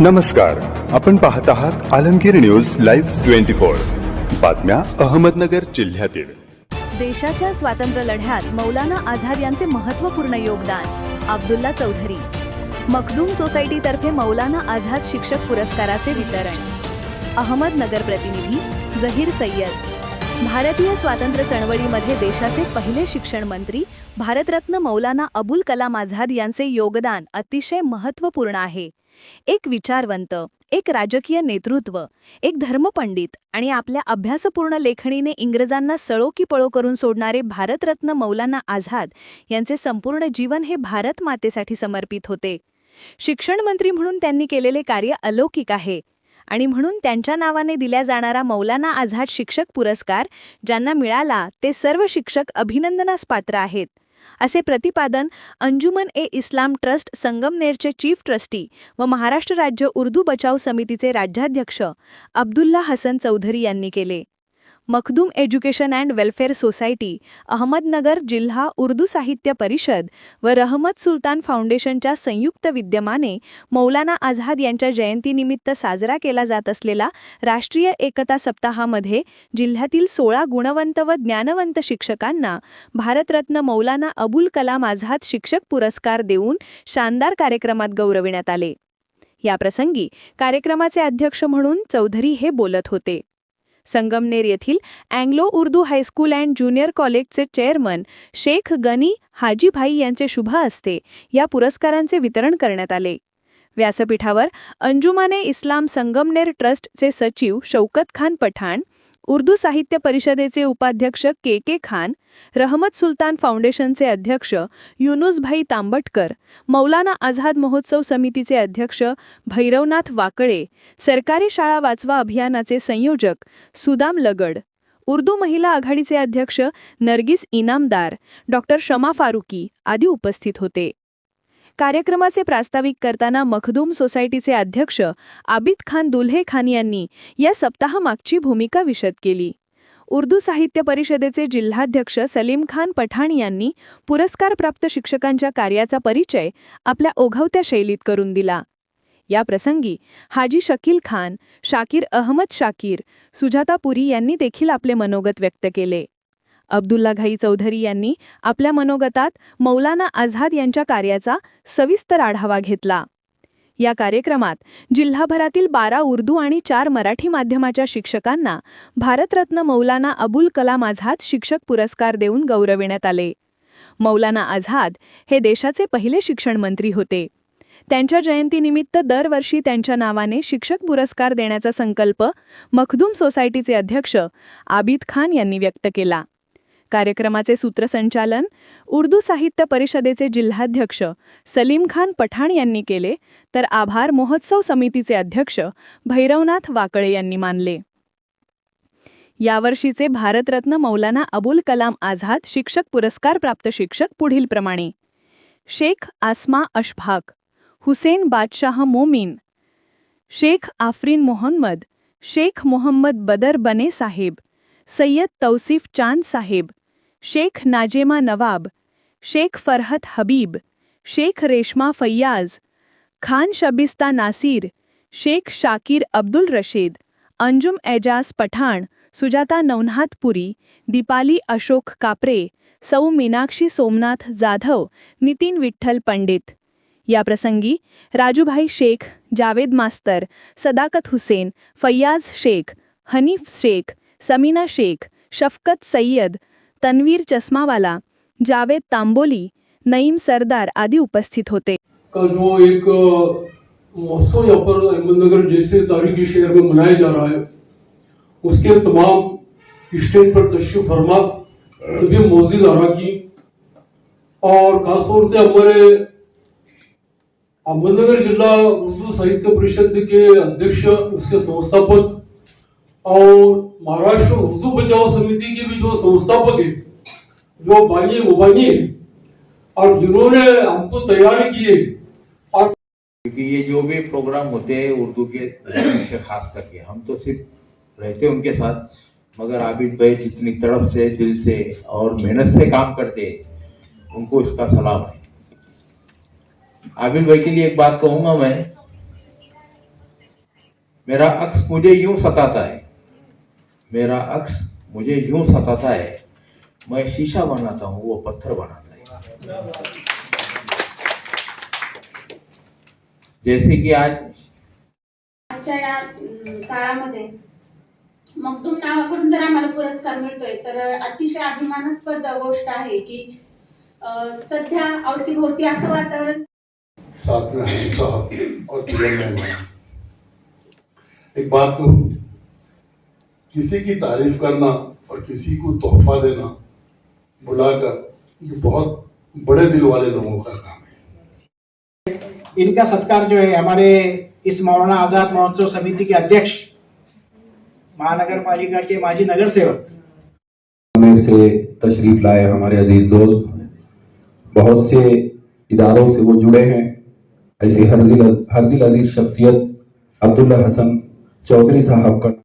नमस्कार. आपण पाहत आहात Alamgir news live twenty four. बातम्या अहमदनगर जिल्ह्यातील. देशाच्या स्वातंत्र्य लढ्यात मौलाना आझाद यांचे महत्त्वपूर्ण योगदान अब्दुल्ला चौधरी. मखदूम सोसायटीतर्फे मौलाना आझाद शिक्षक पुरस्काराचे वितरण. अहमदनगर प्रतिनिधी जहीर सय्यद. भारतीय स्वातंत्र्य चळवळीमध्ये देशाचे पहिले शिक्षण मंत्री भारतरत्न मौलाना अबुल कलाम आझाद यांचे योगदान अतिशय महत्त्वपूर्ण आहे. एक विचारवंत एक राजकीय नेतृत्व एक धर्मपंडित आणि आपल्या अभ्यासपूर्ण लेखणीने इंग्रजांना सळो की पळो करून सोडणारे भारतरत्न मौलाना आझाद यांचे संपूर्ण जीवन हे भारत मातेसाठी समर्पित होते. शिक्षण मंत्री म्हणून त्यांनी केलेले कार्य अलौकिक आहे आणि म्हणून त्यांच्या नावाने दिल्या जाणारा मौलाना आझाद शिक्षक पुरस्कार ज्यांना मिळाला ते सर्व शिक्षक अभिनंदनास पात्र आहेत. असे प्रतिपादन अंजुमन ए इस्लाम ट्रस्ट संगमनेरचे चीफ ट्रस्टी व महाराष्ट्र राज्य उर्दू बचाव समितीचे राज्याध्यक्ष अब्दुल्ला हसन चौधरी यांनी केले. Makhdoom education and welfare society Ahmednagar जिल्हा उर्दू साहित्य परिषद व रहमत सुलतान फाउंडेशनच्या संयुक्त विद्यमाने मौलाना आझाद यांच्या जयंतीनिमित्त साजरा केला जात असलेला राष्ट्रीय एकता सप्ताहामध्ये जिल्ह्यातील सोळा गुणवंत व ज्ञानवंत शिक्षकांना भारतरत्न मौलाना अबुल कलाम आझाद शिक्षक पुरस्कार देऊन शानदार कार्यक्रमात गौरविण्यात आले. याप्रसंगी कार्यक्रमाचे अध्यक्ष म्हणून चौधरी हे बोलत होते. संगमनेर येथील Anglo Urdu high school and junior कॉलेजचे चेअरमन शेख गनी हाजीभाई यांचे शुभ हस्ते या पुरस्कारांचे वितरण करण्यात आले. व्यासपीठावर अंजुमाने इस्लाम संगमनेर ट्रस्टचे सचिव शौकत खान पठाण उर्दू साहित्य परिषदेचे उपाध्यक्ष के के खान रहमत सुलतान फाउंडेशनचे अध्यक्ष युनुसभाई तांबटकर मौलाना आझाद महोत्सव समितीचे अध्यक्ष भैरवनाथ वाकळे सरकारी शाळा वाचवा अभियानाचे संयोजक सुदाम लगड उर्दू महिला आघाडीचे अध्यक्ष नर्गिस इनामदार डॉक्टर शमा फारुकी आदी उपस्थित होते. कार्यक्रमाचे प्रास्ताविक करताना मखदूम सोसायटीचे अध्यक्ष आबिद खान दुल्हे खान यांनी या सप्ताहामागची भूमिका विशद केली. उर्दू साहित्य परिषदेचे जिल्हाध्यक्ष सलीम खान पठाण यांनी पुरस्कारप्राप्त शिक्षकांच्या कार्याचा परिचय आपल्या ओघवत्या शैलीत करून दिला. या प्रसंगी हाजी शकील खान शाकीर अहमद शाकीर सुजाता पुरी यांनी देखील आपले मनोगत व्यक्त केले. अब्दुल्ला घाई चौधरी यांनी आपल्या मनोगतात मौलाना आझाद यांच्या कार्याचा सविस्तर आढावा घेतला. या कार्यक्रमात जिल्हाभरातील बारा उर्दू आणि चार मराठी माध्यमाच्या शिक्षकांना भारतरत्न मौलाना अबुल कलाम आझाद शिक्षक पुरस्कार देऊन गौरविण्यात आले. मौलाना आझाद हे देशाचे पहिले शिक्षण मंत्री होते. त्यांच्या जयंतीनिमित्त दरवर्षी त्यांच्या नावाने शिक्षक पुरस्कार देण्याचा संकल्प मखदूम सोसायटीचे अध्यक्ष आबिद खान यांनी व्यक्त केला. कार्यक्रमाचे सूत्रसंचालन उर्दू साहित्य परिषदेचे जिल्हाध्यक्ष सलीम खान पठाण यांनी केले तर आभार महोत्सव समितीचे अध्यक्ष भैरवनाथ वाकळे यांनी मानले. यावर्षीचे भारतरत्न मौलाना अबुल कलाम आझाद शिक्षक पुरस्कार प्राप्त शिक्षक पुढीलप्रमाणे शेख आसमा अशफाक हुसेन बादशाह मोमीन शेख आफरीन मोहम्मद शेख मोहम्मद बदर बने साहेब सय्यद तौसिफ चांद साहेब शेख नाजेमा नवाब शेख फरहत हबीब शेख रेशमा फैयाज खान शबिस्ता नासीर शेख शाकीर अब्दुल रशीद अंजुम एजाज पठाण सुजाता नवनाथपुरी दीपाली अशोक कापरे सौ मीनाक्षी सोमनाथ जाधव नितीन विठ्ठल पंडित। याप्रसंगी राजूभाई शेख जावेद मास्तर सदाकत हुसेन फैयाज शेख हनीफ शेख समीना शेख शफकत सय्यद तन्वीर चष्मावाला जावेद तांबोली, नईम सरदार आदी उपस्थित होते। का जो एक महोत्सव यहाँ पर अहमदनगर जैसे तारीखी शहर में मनाया जा रहा है। उसके तमाम स्टेज पर तशरीफ़ फरमा सभी मौजूद अराकी और खासतौर से हमारे अहमदनगर जिला उर्दू साहित्य परिषद के अध्यक्ष, उसके संस्थापक और महाराष्ट्र उर्दू बचाओ समिति के भी जो संस्थापक है, जो बानी मुबानी है, और जिन्होंने हमको तैयार किए, और क्योंकि ये जो भी प्रोग्राम होते हैं उर्दू के खास करके, हम तो सिर्फ़ रहते हैं उनके साथ, मगर आबिद भाई जितनी तड़प से, दिल से और मेहनत से काम करते उनको इसका सलाम है। आबिद भाई के लिए एक बात कहूँगा मैं, मेरा अक्स मुझे यूँ सताता है मेरा अक्स मुझे यूं सताता है। मैं शीशा बनाता हूं वो पत्थर बनाता है। जैसे कि आज आजच्या या काळामध्ये मगदूम नावाकडून जर आम्हाला पुरस्कार मिळतोय तर अतिशय अभिमानास्पद गोष्ट आहे की सध्या अवतीभोवती असं वातावरण साथ में हनी साहब और एक बात कहूं किसी की तारीफ़ करना और किसी को तोहफा देना बुलाकर ये बहुत बड़े दिल वाले लोगों का काम है। इनका सत्कार जो है हमारे इस मौलाना आज़ाद महोत्सव समिति के अध्यक्ष महानगर पालिका के माजी नगर सेवक। अजमेर से तशरीफ़ लाए हमारे अज़ीज़ दोस्त। बहुत से इदारों से वो जुड़े हैं। ऐसे हर दिल हर दिल अज़ीज़ शख्सियत अब्दुल्ला हसन चौधरी साहब का